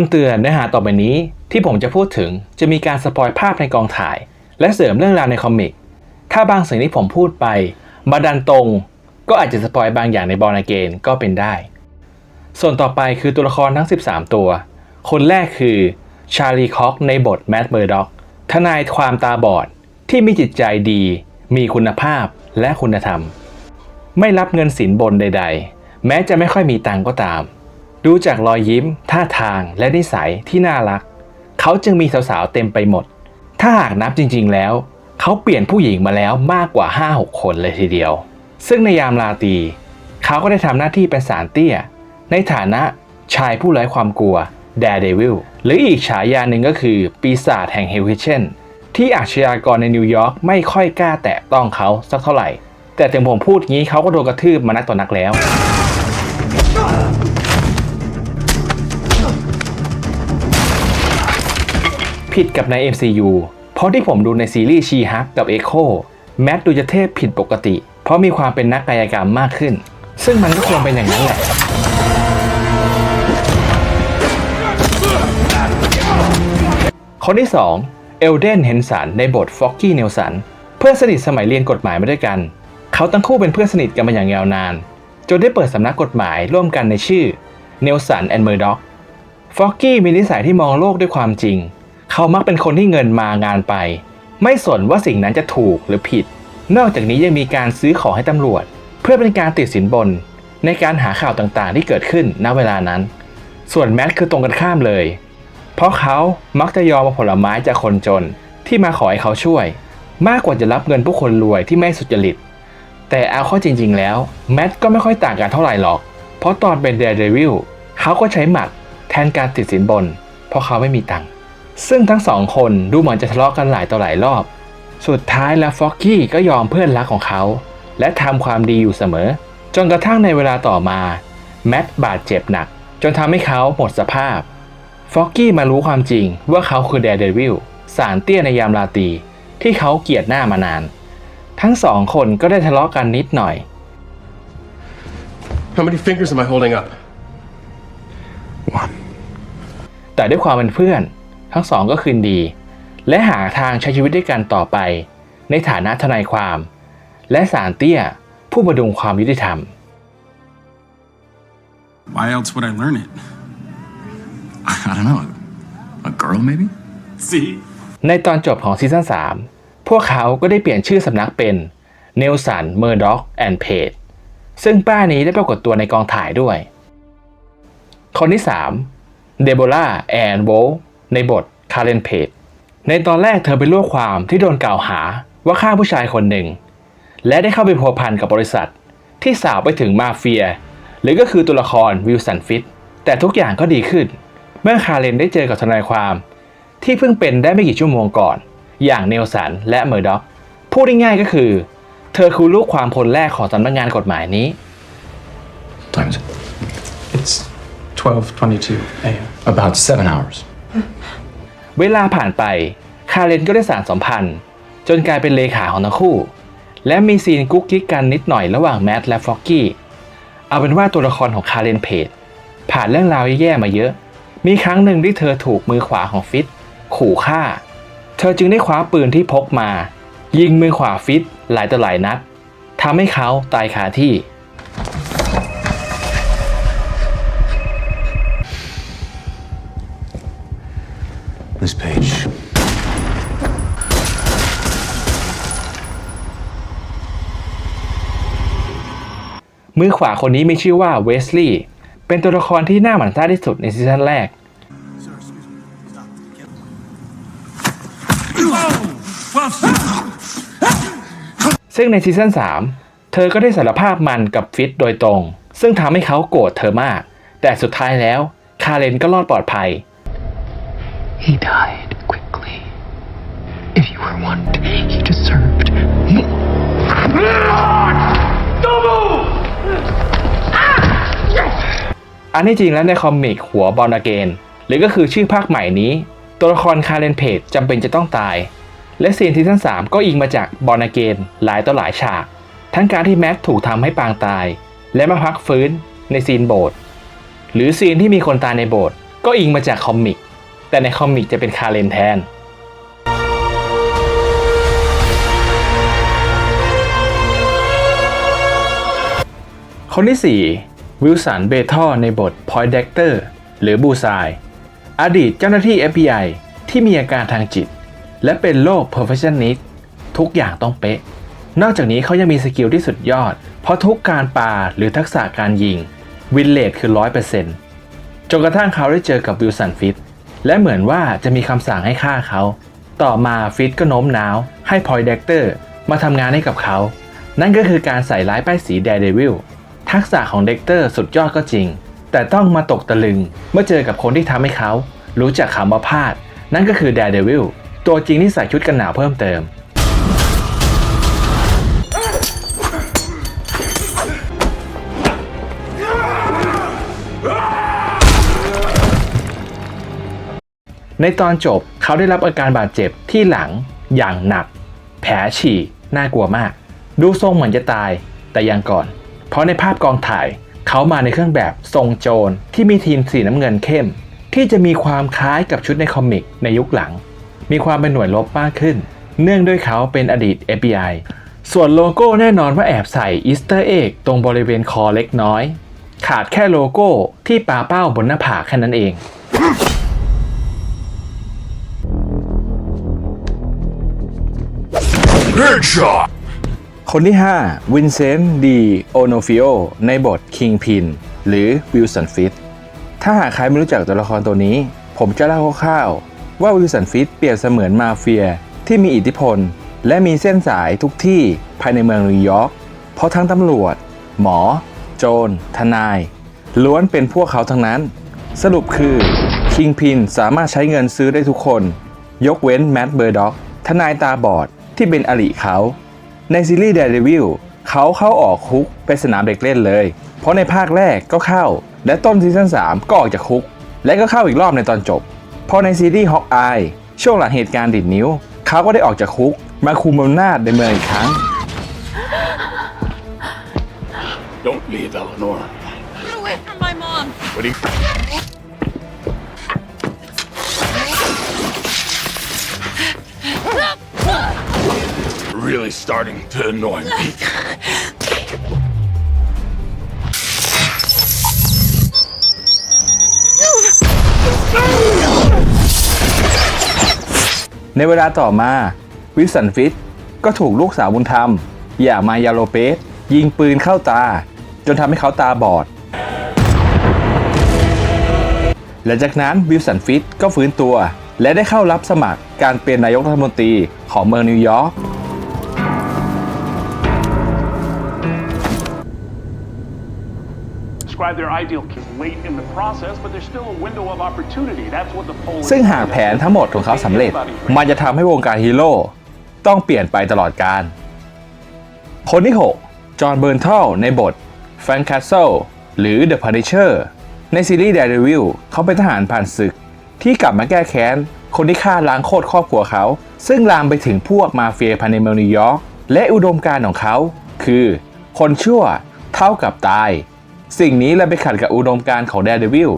ำเตือนเนื้อหาต่อไปนี้ ที่ผมจะพูดถึงจะมีการสปอยภาพในกองถ่าย และเสริมเรื่องราวในคอมิก ถ้าบางสิ่งที่ผมพูดไป มาดันตรง ก็อาจจะสปอยบางอย่างในบอลเกนก็เป็นได้ ส่วนต่อไปคือตัวละครทั้ง 13 ตัว คนแรกคือชาลีคอกในบทแมดเมอร์ด็อกทนายความตาบอดที่มีจิตใจดี มีคุณภาพและคุณธรรม ไม่รับเงินสินบนใด ๆ แม้จะไม่ค่อยมีตังก็ตาม ดูจากรอยยิ้ม ท่าทางและนิสัยที่น่ารัก เขาจึงมีสาวๆเต็มไปหมด ถ้าหากนับจริง ๆ แล้ว เขาเปลี่ยนผู้หญิงมาแล้วมากกว่า 5-6 คนเลยทีเดียว ซึ่งในยามราตรีเขาก็ได้ทำหน้าที่เป็นสารเตี้ย ในฐานะชายผู้ไร้ความกลัว Daredevil หรืออีกฉายาหนึ่งก็คือปีศาจแห่งเฮลคิเชนที่อาชญากรในนิวยอร์กไม่ค่อยกล้าแตะต้องเขาสักเท่าไหร่ แต่ถึงผมพูดงี้เขาก็โดนกระทืบมานักต่อนักแล้ว ผิดกับใน MCU เพราะที่ผมดูในซีรีส์ชีฮักกับ Echo แมทดูจะเทพผิดปกติ เพราะมีความเป็นนักกายกรรมมากขึ้น ซึ่งมันก็ควรเป็นอย่างนั้นแหละคนที่ 2 เอลเดนเฮนสันในบทฟ็อกกี้เนลสันเพื่อนสนิทสมัยเรียนกฎหมายมาด้วยกัน เขาทั้งคู่เป็นเพื่อนสนิทกันมาอย่างยาวนาน จนได้เปิดสำนักกฎหมายร่วมกันในชื่อเนลสันแอนด์เมอร์ด็อกฟ็อกกี้มีนิสัยที่มองโลกด้วยความจริง เขามักเป็นคนที่เงินมางานไป ไม่สนว่าสิ่งนั้นจะถูกหรือผิด นอกจากนี้ยังมีการซื้อของให้ตำรวจ เพื่อเป็นการติดสินบน ในการหาข่าวต่างๆ ที่เกิดขึ้นณเวลานั้น ส่วนแมทคือตรงกันข้ามเลย เพราะเขามักจะยอมมาผลไม้จากคนจนที่มาขอให้เขาช่วย มากกว่าจะรับเงินผู้คนรวยที่ไม่สุจริต แต่เอาข้อจริง ๆ แล้วแมทก็ไม่ค่อยต่างกันเท่าไหร่หรอก เพราะตอนเป็นเดร์เดวิลเขาก็ใช้หมัดแทนการติดสินบน เพราะเขาไม่มีตังค์ ซึ่งทั้งสองคนดูเหมือนจะทะเลาะกันหลายต่อหลายรอบ สุดท้ายแล้วฟ็อกกี้ก็ยอมเพื่อนรักของเขา และทำความดีอยู่เสมอ จนกระทั่งในเวลาต่อมาแมทบาดเจ็บหนัก จนทำให้เขาหมดสภาพฟ็อกกี้มารู้ความจริงว่าเขาคือแดร์เดวิลสารเตี้ยในยามราตรีที่เขาเกลียดหน้ามานาน ทั้งสองคนก็ได้ทะเลาะกันนิดหน่อย How many fingers am I holding up? One. แต่ด้วยความเป็นเพื่อน ทั้งสองก็คืนดี และหาทางใช้ชีวิตด้วยกันต่อไป ในฐานะทนายความ และสารเตี้ยผู้ประดุงความยุติธรรม Why else would I learn it? I don't know. A girl, maybe? See? ในตอนจบของซีซั่น3 พวกเขาก็ได้เปลี่ยนชื่อสำนักเป็นเนลสันเมอร์ด็อกแอนด์เพจซึ่งป้านี้ได้ปรากฏตัวในกองถ่ายด้วย คนที่ 3 เดโบราแอนโว ในบทคาร์เรนเพจในตอนแรกเธอเป็นลูกความที่โดนกล่าวหาว่าฆ่าผู้ชายคนหนึ่ง และได้เข้าไปพัวพันกับบริษัท ที่สาวไปถึงมาเฟีย หรือก็คือตัวละครวิลสันฟิตแต่ทุกอย่างก็ดีขึ้น เมื่อคาร์เรนได้เจอกับทนายความ ที่เพิ่งเป็นได้ไม่กี่ชั่วโมงก่อน อย่างเนลสันและเมอร์ด็อกพูดง่ายๆก็คือ เธอคือลูกความคนแรกของสำนักงานกฎหมายนี้ Time is it? It's 12:22 a.m. About seven hours. เวลาผ่านไป คาเรนก็ได้สารสัมพันธ์ จนกลายเป็นเลขาของทั้งคู่ และมีซีนกุ๊กกิ๊กกันนิดหน่อยระหว่างแมทและฟ็อกกี้ เอาเป็นว่าตัวละครของคาเรนเพจผ่านเรื่องราวแย่ๆมาเยอะ มีครั้งหนึ่งที่เธอถูกมือขวาของฟิตขู่ฆ่า เธอจึงได้คว้าปืนที่พกมา ยิงมือขวาฟิตหลายต่อหลายนัดทำให้เขาตายคาที่ This page. มือขวาคนนี้มีชื่อว่าเวสลีย์เป็นตัวละครที่น่าหมั่นไส้ที่สุดในซีซั่นแรก ซึ่งในซีซั่น3 เธอก็ได้สารภาพมันกับฟิตโดยตรง ซึ่งทำให้เขาโกรธเธอมาก แต่สุดท้ายแล้ว คาเรนก็รอดปลอดภัย He died quickly. If you were one, he deserved more. อันที่จริงแล้วในคอมิกหัวบอลอเกน หรือก็คือชื่อภาคใหม่นี้ ตัวละครคาเรนเพจจำเป็นจะต้องตาย และซีนซีซั่น3ก็อิงมาจากบอลอเกนหลายต่อหลายฉาก ทั้งการที่แมทถูกทำให้ปางตาย และมาพักฟื้นในซีนโบสถ์หรือซีนที่มีคนตายในโบสถ์ก็อิงมาจากคอมิก แต่ในคอมิกจะเป็นคาเรนแทน คนที่ 4 วิลสันเบทอในบท Point Doctor หรือบูซาย อดีตเจ้าหน้าที่ FBI ที่มีอาการทางจิต และเป็นโรค perfectionist ทุกอย่างต้องเป๊ะ นอกจากนี้เขายังมีสกิลที่สุดยอด เพราะทุกการปาหรือทักษะการยิง วินเลทคือ 100%จนกระทั่งเขาได้เจอกับวิลสันฟิต และเหมือนว่าจะมีคำสั่งให้ฆ่าเขา ต่อมาฟิตก็โน้มน้าว ให้พอยเดกเตอร์มาทำงานให้กับเขา นั่นก็คือการใส่ร้ายป้ายสีแดเดวิลทักษะของเด็กเตอร์สุดยอดก็จริง แต่ต้องมาตกตะลึงเมื่อเจอกับคนที่ทำให้เขา รู้จักคำว่าพลาด นั่นก็คือแดเดวิลตัวจริงที่ใส่ชุดกันหนาวเพิ่มเติม ในตอนจบเขาได้รับอาการบาดเจ็บที่หลังอย่างหนัก แผลฉีกน่ากลัวมาก ดูทรงเหมือนจะตายแต่ยังก่อน เพราะในภาพกองถ่ายเขามาในเครื่องแบบทรงโจรที่มีทีมสีน้ำเงินเข้ม ที่จะมีความคล้ายกับชุดในคอมิกในยุคหลัง มีความเป็นหน่วยรบมากขึ้น เนื่องด้วยเขาเป็นอดีต FBI ส่วนโลโก้แน่นอนว่าแอบใส่อีสเตอร์เอ็กตรงบริเวณคอเล็กน้อย ขาดแค่โลโก้ที่ปาเป้าบนหน้าผากแค่นั้นเอง Headshot! คนที่ 5 วินเซนต์ดีโอโนฟิโอในบทคิงพินหรือวิลสันฟิตถ้าหากใครไม่รู้จักตัวละครตัวนี้ ผมจะเล่าคร่าวๆว่าวิลสันฟิตเปรียบเสมือนมาเฟียที่มีอิทธิพล และมีเส้นสายทุกที่ภายในเมืองนิวยอร์กเพราะทั้งตำรวจ หมอ โจร ทนาย ล้วนเป็นพวกเขาทั้งนั้น สรุปคือคิงพินสามารถใช้เงินซื้อได้ทุกคน ยกเว้นแมดเบอร์ด็อกทนายตาบอด ที่เป็นอริเขา ในซีรีส์ Daredevil เขาเข้าออกคุกเป็นสนามเด็กเล่นเลย เพราะในภาคแรกก็เข้า และต้นซีซั่น3 ก็ออกจากคุก และก็เข้าอีกรอบในตอนจบ พอในซีรีส์ Hawkeye ช่วงหลังเหตุการณ์ดิดนิ้ว เขาก็ได้ออกจากคุก มาคุมอำนาจในเมืองอีกครั้ง Don't leave, Eleanor. Get away from my mom. What do you... Really starting to annoy me. ในเวลาต่อมาวิสันฟิตก็ถูกลูกสาวบุญธรรม อย่ามายาโลเปส ยิงปืนเข้าตา จนทำให้เขาตาบอด หลังจากนั้นวิลสันฟิตก็ฟื้นตัว และได้เข้ารับสมัครการเป็นนายกรัฐมนตรีของเมืองนิวยอร์ก describe their ideal case late in the process, but there's still a window of opportunity. That's what the poll. ซึ่งหากแผนทั้งหมดของเขาสำเร็จ มันจะทำให้วงการฮีโร่ต้องเปลี่ยนไปตลอดกาล คนที่ 6 จอห์นเบิร์นทัลในบท Frank Castle หรือ The Punisher ในซีรีส์ Daredevil เขาเป็นทหารผ่านศึก ที่กลับมาแก้แค้น คนที่ฆ่าล้างโคตรครอบครัวเขา ซึ่งลามไปถึงพวกมาเฟียภายในเมืองนิวยอร์กและอุดมการณ์ของเขา คือ คนชั่วเท่ากับตาย สิ่งนี้เลยไปขัดกับอุดมการณ์ของ Daredevil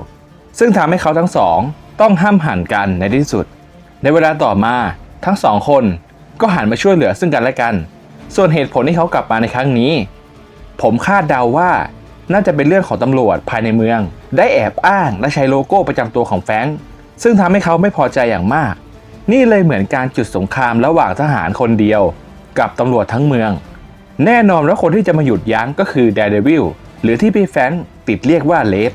ซึ่งทำให้เขาทั้งสองต้องห้ามหันกันในที่สุด ในเวลาต่อมาทั้งสองคนก็หันมาช่วยเหลือซึ่งกันและกัน ส่วนเหตุผลที่เขากลับมาในครั้งนี้ ผมคาดเดาว่าน่าจะเป็นเรื่องของตำรวจภายในเมือง ได้แอบอ้างและใช้โลโก้ประจำตัวของแฟรงค์ซึ่งทำให้เขาไม่พอใจอย่างมาก นี่เลยเหมือนการจุดสงครามระหว่างทหารคนเดียว กับตำรวจทั้งเมือง แน่นอนว่าคนที่จะมาหยุดยั้งก็คือ Daredevil หรือที่พี่แฟรงค์ติดเรียกว่าเลส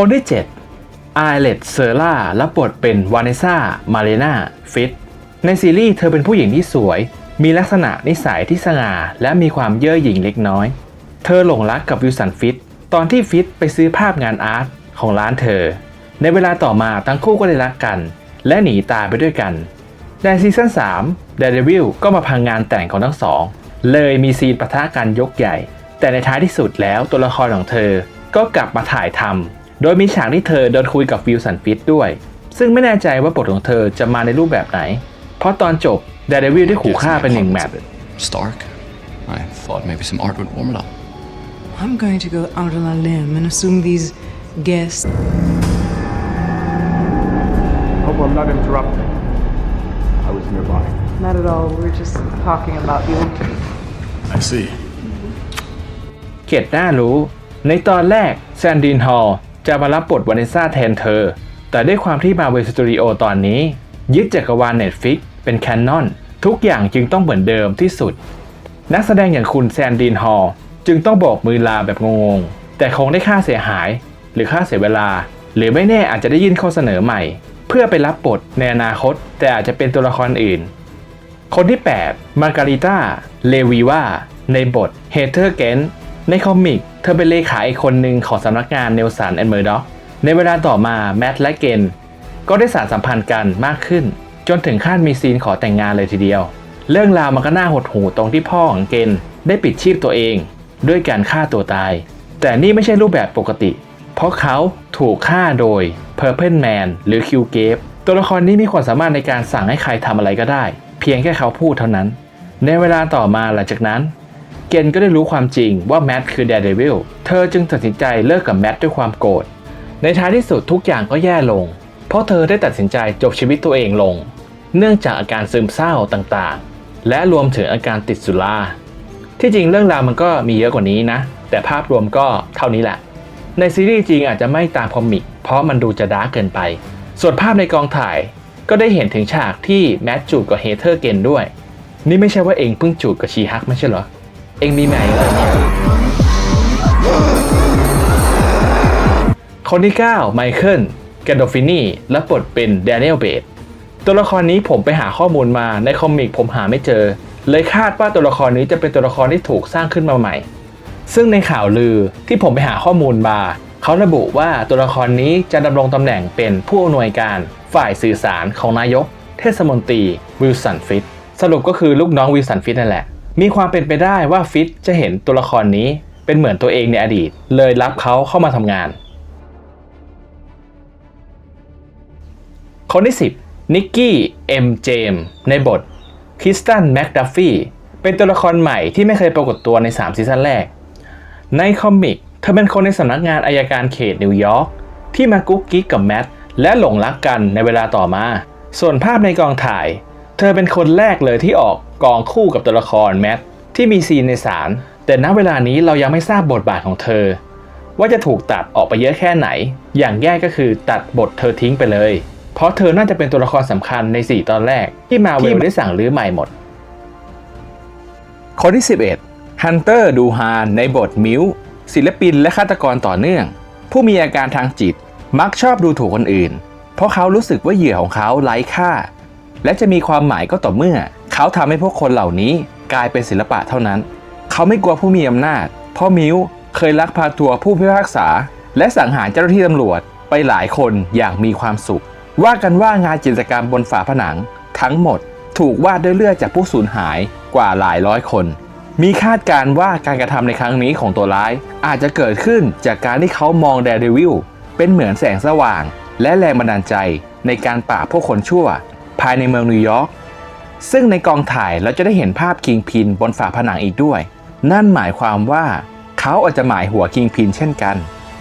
คนที่7ไอเลตเซอร่ารับบทเป็นวานิซ่า มาเรนาฟิต ในซีรีส์เธอเป็นผู้หญิงที่สวย มีลักษณะนิสัยที่สง่า และมีความเย่อหยิ่งเล็กน้อย เธอหลงรักกับวิลสันฟิต ตอนที่ฟิตไปซื้อภาพงานอาร์ตของร้านเธอ ในเวลาต่อมาทั้งคู่ก็ได้รักกัน และหนีตายไปด้วยกัน ในซีซั่น3 Daredevil ก็มาพังงานแต่งของทั้งสอง เลยมีซีนปะทะกันยกใหญ่ แต่ในท้ายที่สุดแล้วตัวละครของเธอก็กลับมาถ่ายทำ โดยมีฉากที่เธอเดินคุยกับวิลสันฟิตด้วย ซึ่งไม่แน่ใจว่าบทของเธอจะมาในรูปแบบไหน เพราะตอนจบ Daredevil ได้ขู่ฆ่าเป็นหนึ่งแมป Stark. I thought maybe some art would warm it up. I'm going to go out on a limb and assume these guests Hope I'm not interrupting. I was nearby. Not at all. We're just talking about the old I see. เกตน่ารู้ ในตอนแรกแซนดินฮอล จะมารับบทวานิซ่าแทนเธอ แต่ด้วยความที่มาเวสตูดิโอตอนนี้ ยึดจักรวาลเน็ตฟิกเป็นแคนนอนทุกอย่างจึงต้องเหมือนเดิมที่สุด นักแสดงอย่างคุณแซนดินฮอลจึงต้องบอกมือลาแบบงงๆ แต่คงได้ค่าเสียหาย หรือค่าเสียเวลา หรือไม่แน่อาจจะได้ยื่นข้อเสนอใหม่ เพื่อไปรับบทในอนาคต แต่อาจจะเป็นตัวละครอื่น คนที่ 8 มาการิต้าเลวีว่าในบทเฮเธอร์เกน ในคอมิก เธอเป็นเลขาอีกคนหนึ่งของสำนักงานเนลสันแอนด์เมอร์ด็อกในเวลาต่อมาแมทและเกนก็ได้สานสัมพันธ์กันมากขึ้น จนถึงขั้นมีซีนขอแต่งงานเลยทีเดียว เรื่องราวมันก็น่าหดหูตรงที่พ่อของเกนได้ปิดชีพตัวเอง ด้วยการฆ่าตัวตาย แต่นี่ไม่ใช่รูปแบบปกติ เพราะเขาถูกฆ่าโดย Purple Man หรือ Q g a v e ตัวละครนี้มีความสามารถในการสั่งให้ใครทำอะไรก็ได้ เพียงแค่เขาพูดเท่านั้น ในเวลาต่อมาหลังจากนั้น เกนก็ได้รู้ความจริงว่าแมทคือ Daredevil เธอจึงตัดสินใจเลิกกับแมทด้วยความโกรธ ในท้ายที่สุดทุกอย่างก็แย่ลง เพราะเธอได้ตัดสินใจจบชีวิตตัวเองลง เนื่องจากอาการซึมเศร้าต่างๆ และรวมถึงอาการติดสุรา ที่จริงเรื่องราวมันก็มีเยอะกว่านี้นะ แต่ภาพรวมก็เท่านี้แหละ ในซีรีส์จริงอาจจะไม่ตามคอมิก เพราะมันดูจะดาร์กเกินไป ส่วนภาพในกองถ่ายก็ได้เห็นถึงฉากที่แมทจูบกับเฮเธอร์เกนด้วย นี่ไม่ใช่ว่าเองเพิ่งจูบกับชีฮักไม่ใช่เหรอ เองมีแหม่อะไรเนี่ยคนที่ 9 ไมเคิลแกนโดฟินีและบทเป็นแดเนียลเบดตัวละครนี้ผมไปหาข้อมูลมาในคอมิกผมหาไม่เจอ เลยคาดว่าตัวละครนี้จะเป็นตัวละครที่ถูกสร้างขึ้นมาใหม่ ซึ่งในข่าวลือที่ผมไปหาข้อมูลมาเขาระบุว่าตัวละครนี้จะดำรงตำแหน่งเป็นผู้อำนวยการฝ่ายสื่อสารของนายก เทศมนตรีวิลสันฟิตสรุปก็คือลูกน้องวิลสันฟิตนั่นแหละ มีความเป็นไปได้ว่าฟิตจะเห็นตัวละครนี้เป็นเหมือนตัวเองในอดีต เลยรับเขาเข้ามาทำงาน คนที่ 10 นิกกี้ เอ็ม เจม ในบทคริสตัน แมคดัฟฟี่ เป็นตัวละครใหม่ที่ไม่เคยปรากฏตัวใน 3 ซีซั่นแรก ในคอมิก เธอเป็นคนในสำนักงานอายการเขตนิวยอร์กที่มากุ๊กกิ๊กกับแมทและหลงรักกันในเวลาต่อมา ส่วนภาพในกองถ่าย เธอเป็นคนแรกเลยที่ออก กองคู่กับตัวละครแมทที่มีซีนในศาลแต่ณเวลานี้เรายังไม่ทราบบทบาทของเธอ ว่าจะถูกตัดออกไปเยอะแค่ไหน อย่างแย่ก็คือตัดบทเธอทิ้งไปเลย เพราะเธอน่าจะเป็นตัวละครสำคัญใน 4 ตอนแรก ที่มาเวลได้สั่งรื้อใหม่หมด คนที่ 11ฮันเตอร์ดูฮานในบทมิวศิลปินและฆาตกรต่อเนื่อง ผู้มีอาการทางจิตมักชอบดูถูกคนอื่น เพราะเขารู้สึกว่าเหยื่อของเขาไร้ค่า และจะมีความหมายก็ต่อเมื่อ เขาทำให้พวกคนเหล่านี้กลายเป็นศิลปะเท่านั้น เขาไม่กลัวผู้มีอำนาจ เพราะมิวเคยลักพาตัวผู้พิพากษา และสังหารเจ้าหน้าที่ตำรวจไปหลายคนอย่างมีความสุข ว่ากันว่างานจิตรกรรมบนฝาผนัง ทั้งหมดถูกวาดด้วยเลือดจากผู้สูญหายกว่าหลายร้อยคน มีคาดการณ์ว่าการกระทำในครั้งนี้ของตัวร้าย อาจจะเกิดขึ้นจากการที่เขามองแดร์เดวิลเป็นเหมือนแสงสว่าง และแรงบันดาลใจในการปราบพวกคนชั่ว ภายในเมืองนิวยอร์ก ซึ่งในกองถ่ายเราจะได้เห็นภาพคิงพินบนฝาผนังอีกด้วย นั่นหมายความว่าเขาอาจจะหมายหัวคิงพินเช่นกัน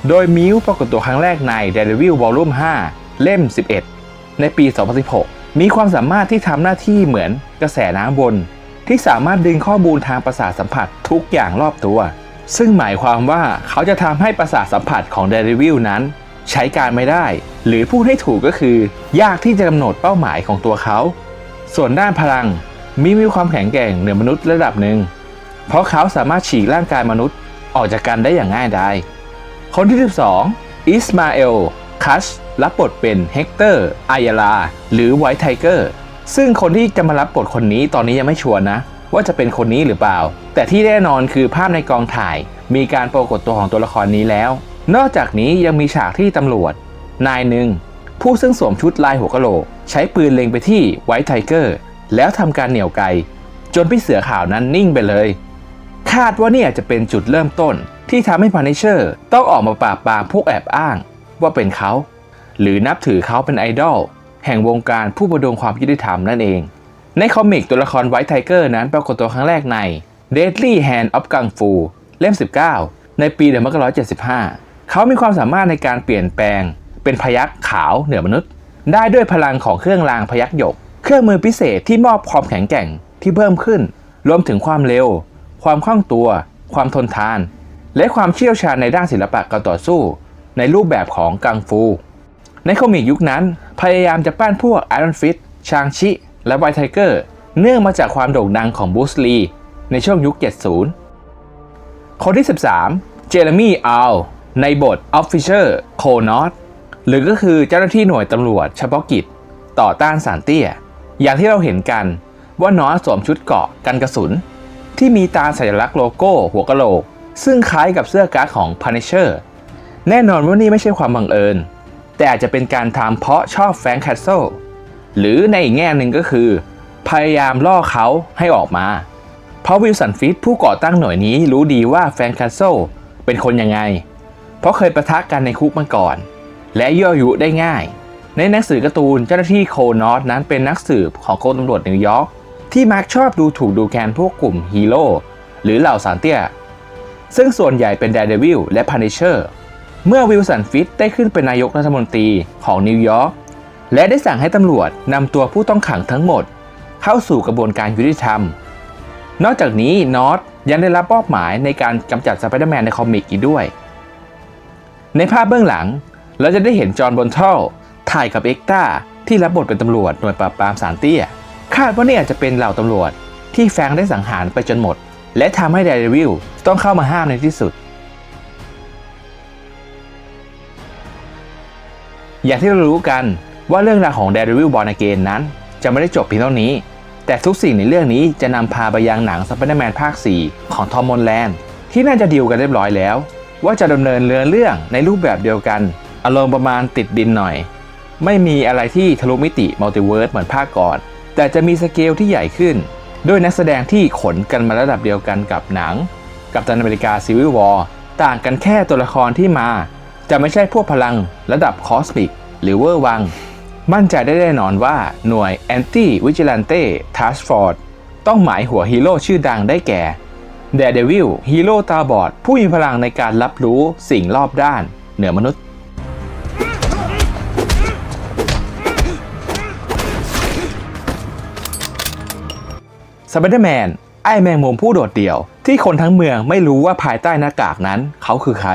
โดยมิวปรากฏตัวครั้งแรกใน Daredevil Volume 5 เล่ม 11 ในปี 2016 มีความสามารถที่ทำหน้าที่เหมือนกระแสน้ำบนที่สามารถดึงข้อมูลทางประสาทสัมผัสทุกอย่างรอบตัว ซึ่งหมายความว่าเขาจะทำให้ประสาทสัมผัสของ Daredevil นั้น ใช้การไม่ได้ หรือพูดให้ถูกก็คือ ยากที่จะกำหนดเป้าหมายของตัวเขา ส่วนด้านพลังมีมีความแข็งแกร่งเหนือมนุษย์ระดับหนึ่ง เพราะเขาสามารถฉีกร่างกายมนุษย์ออกจากกันได้อย่างง่ายดาย คนที่ 12 อิสมาเอล คัช รับบทเป็นเฮกเตอร์ อายาลา หรือไวท์ไทเกอร์ ซึ่งคนที่จะมารับบทคนนี้ตอนนี้ยังไม่ชัวร์นะ ว่าจะเป็นคนนี้หรือเปล่า แต่ที่แน่นอนคือภาพในกองถ่าย มีการปรากฏตัวของตัวละครนี้แล้ว นอกจากนี้ยังมีฉากที่ตำรวจ นายหนึ่งผู้ซึ่งสวมชุดลายหัวกะโหลก ใช้ปืนเล็งไปที่ไวท์ไทเกอร์แล้วทำการเหนี่ยวไกจนพี่เสือขาวนั้นนิ่งไปเลย คาดว่าเนี่ยจะเป็นจุดเริ่มต้นที่ทำให้พ u น i เชอร์ต้องออกมาปราบปรามพวกแอบอ้าง ว่าเป็นเขา หรือนับถือเขาเป็นไอดอลแห่งวงการผู้ประดวงความยุติธรรมนั่นเอง ในคอมิกตัวละครไวท์ไทเกอร์นั้นปรากฏตัวครั้งแรกใน Deadly Hand of Kung Fu เล่ม 19 ในปี 1975 เขามีความสามารถในการเปลี่ยนแปลง เป็นพยักขาวเหนือมนุษย์ ได้ด้วยพลังของเครื่องรางพยักหยก เครื่องมือพิเศษที่มอบความแข็งแกร่งที่เพิ่มขึ้น รวมถึงความเร็ว ความคล่องตัว ความทนทาน และความเชี่ยวชาญในด้านศิลปะการต่อสู้ ในรูปแบบของกังฟู ในคอมิกยุคนั้น พยายามจะปั้นพวกไอรอนฟิตชางชิ และไวทไทเกอร์ เนื่องมาจากความโด่งดังของบูสลีในช่วงยุค 70 คนที่ 13 เจเรมี่อัลในบท Officer c o n o t หรือก็คือเจ้าหน้าที่หน่วยตำรวจเฉพาะกิจ ต่อต้านสารเตี้ย อย่างที่เราเห็นกันว่านอสสวมชุดเกาะกันกระสุน ที่มีตาสัญลักษณ์โลโก้หัวกะโหลก ซึ่งคล้ายกับเสื้อการ์ดของ Punisher แน่นอนว่านี่ไม่ใช่ความบังเอิญ แต่อาจจะเป็นการทำเพราะชอบแฟงแคสเซิลหรือในอีกแง่หนึ่งก็คือ พยายามล่อเขาให้ออกมา เพราะวิลสันฟิตผู้ก่อตั้งหน่วยนี้รู้ดีว่าแฟงแคสเซิลเป็นคนยังไง เพราะเคยประทะกันในคุกมาก่อน และย่อยุได้ง่าย ในหนังสือการ์ตูนเจ้าหน้าที่โคนอสนั้นเป็นนักสืบของกรมตำรวจนิวยอร์กที่มักชอบดูถูกดูแคลนพวกกลุ่มฮีโร่หรือเหล่าสารเตี้ย ซึ่งส่วนใหญ่เป็น Daredevil และ Punisher เมื่อวิลสันฟิตได้ขึ้นเป็นนายกรัฐมนตรีของนิวยอร์กและได้สั่งให้ตำรวจนำตัวผู้ต้องขังทั้งหมด เข้าสู่กระบวนการยุติธรรม นอกจากนี้นอตยังได้รับมอบหมายในการกำจัดสไปเดอร์แมนในคอมิกอีกด้วย ในภาพเบื้องหลัง เราจะได้เห็นจอห์นบอนทัลถ่ายกับเอ็กตาที่รับบทเป็นตำรวจหน่วยปราบปรามสารเตี้ย คาดว่านี่อาจจะเป็นเหล่าตำรวจที่แฟงได้สังหารไปจนหมด และทำให้เดรวิลต้องเข้ามาห้ามในที่สุด อย่างที่เรารู้กันว่าเรื่องราวของ Daredevil Born Again นั้น จะไม่ได้จบเพียงเท่านี้ แต่ทุกสิ่งในเรื่องนี้จะนำพาไปยังหนัง Spider-Man ภาค 4 ของทอมมอนแลนด์ที่น่าจะดีลกันเรียบร้อยแล้ว ว่าจะดำเนินเรื่องเรื่องในรูปแบบเดียวกัน อารมณ์ประมาณติดดินหน่อย ไม่มีอะไรที่ทะลุมิติมัลติเวิร์สเหมือนภาคก่อน แต่จะมีสเกลที่ใหญ่ขึ้น ด้วยนักแสดงที่ขนกันมาระดับเดียวกันกับหนัง กับตันอเมริกาซีวิลวอร์ต่างกันแค่ตัวละครที่มา จะไม่ใช่พวกพลังระดับคอสมิกหรือเวอร์วัง มั่นใจได้แน่นอนว่าหน่วย Anti Vigilante Task Force ต้องหมายหัวฮีโร่ชื่อดังได้แก่ Daredevil ฮีโร่ตาบอดผู้มีพลังในการรับรู้สิ่งรอบด้าน เหนือมนุษย์ ไปเดอร์แมนไอ้แมงมุมผู้โดดเดี่ยว ที่คนทั้งเมืองไม่รู้ว่าภายใต้หน้ากากนั้นเขาคือใคร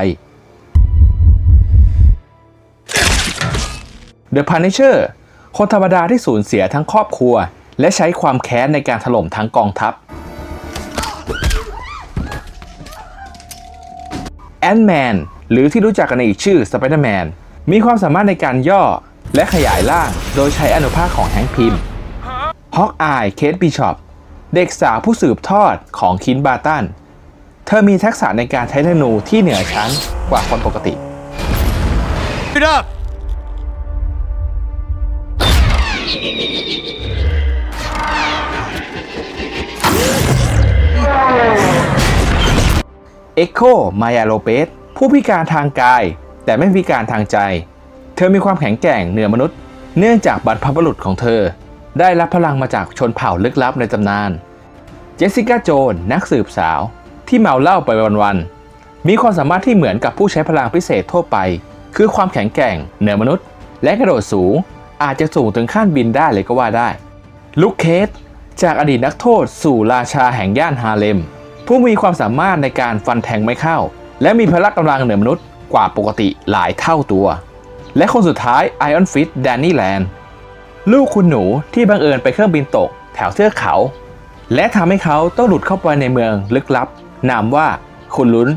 The Punisher คนธรรมดาที่สูญเสียทั้งครอบครัว และใช้ความแค้นในการถล่มทั้งกองทัพแอนแมนหรือที่รู้จักกันในอีกชื่อ Spider-Man มีความสามารถในการย่อและขยายร่าง โดยใช้อนุภาคของแฮงค์พิมฮอกอายเคทบิชอป เด็กสาวผู้สืบทอดของคินบาตัน เธอมีทักษะในการใช้ธนูที่เหนือชั้นกว่าคนปกติเอ็กโค มายาโลเปส ผู้พิการทางกาย แต่ไม่พิการทางใจ เธอมีความแข็งแกร่งเหนือมนุษย์ เนื่องจากบรรพบุรุษของเธอ ได้รับพลังมาจากชนเผ่าลึกลับในตำนาน เจสสิก้าโจนนักสืบสาวที่เมาเหล้าไปวันๆ มีความสามารถที่เหมือนกับผู้ใช้พลังพิเศษทั่วไป คือความแข็งแกร่ง เหนือมนุษย์ และกระโดดสูง อาจจะสูงถึงขั้นบินได้เลยก็ว่าได้ ลุคเคสจากอดีตนักโทษสู่ราชาแห่งย่านฮาเลม ผู้มีความสามารถในการฟันแทงไม่เข้า และมีพละกำลังเหนือมนุษย์กว่าปกติหลายเท่าตัว และคนสุดท้ายไอออนฟิตแดนนี่แลนด์ ลูกคุณหนูที่บังเอิญไปเครื่องบินตกแถวเทือกเขา และทำให้เขาต้องหลุดเข้าไปในเมืองลึกลับ นามว่าคุณลุ้น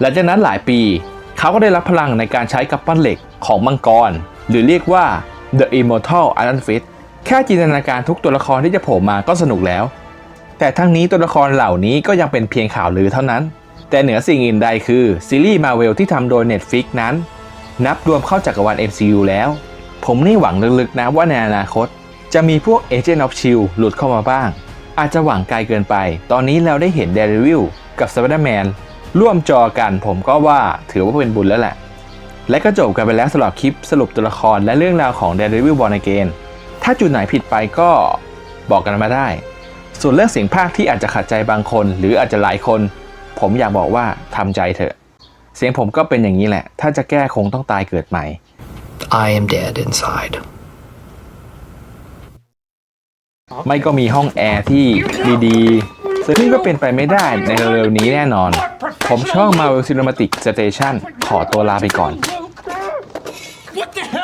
หลังจากนั้นหลายปี เขาก็ได้รับพลังในการใช้กับปั้นเหล็กของมังกร หรือเรียกว่า The Immortal Iron Fist แค่จินตนาการทุกตัวละครที่จะโผล่มาก็สนุกแล้ว แต่ทั้งนี้ตัวละครเหล่านี้ก็ยังเป็นเพียงข่าวลือเท่านั้น แต่เหนือสิ่งอื่นใดคือซีรีส์มาเวลที่ทำโดย Netflix นั้น นับรวมเข้าจักรวาล MCU แล้ว ผมนี่หวังลึกๆนะว่าในอนาคต จะมีพวก Agent of Shield หลุดเข้ามาบ้าง อาจจะหวังไกลเกินไป ตอนนี้เราได้เห็น Daredevil กับ Spider-Man ร่วมจอกันผมก็ว่าถือว่าเป็นบุญแล้วแหละ และก็จบกันไปแล้วสำหรับคลิปสรุปตัวละครและเรื่องราวของ Daredevil Born Again ถ้าจุดไหนผิดไปก็บอกกันมาได้ ส่วนเรื่องเสียงภาคที่อาจจะขัดใจบางคน หรืออาจจะหลายคน ผมอยากบอกว่าทำใจเถอะ เสียงผมก็เป็นอย่างนี้แหละ ถ้าจะแก้คงต้องตายเกิดใหม่ I am dead inside. ไม่ก็มีห้องแอร์ที่ดีๆ ซึ่งก็เป็นไปไม่ได้ในเร็วๆนี้แน่นอน ผมช่อง Marvel Cinematic Station ขอตัวลาไปก่อน What the hell?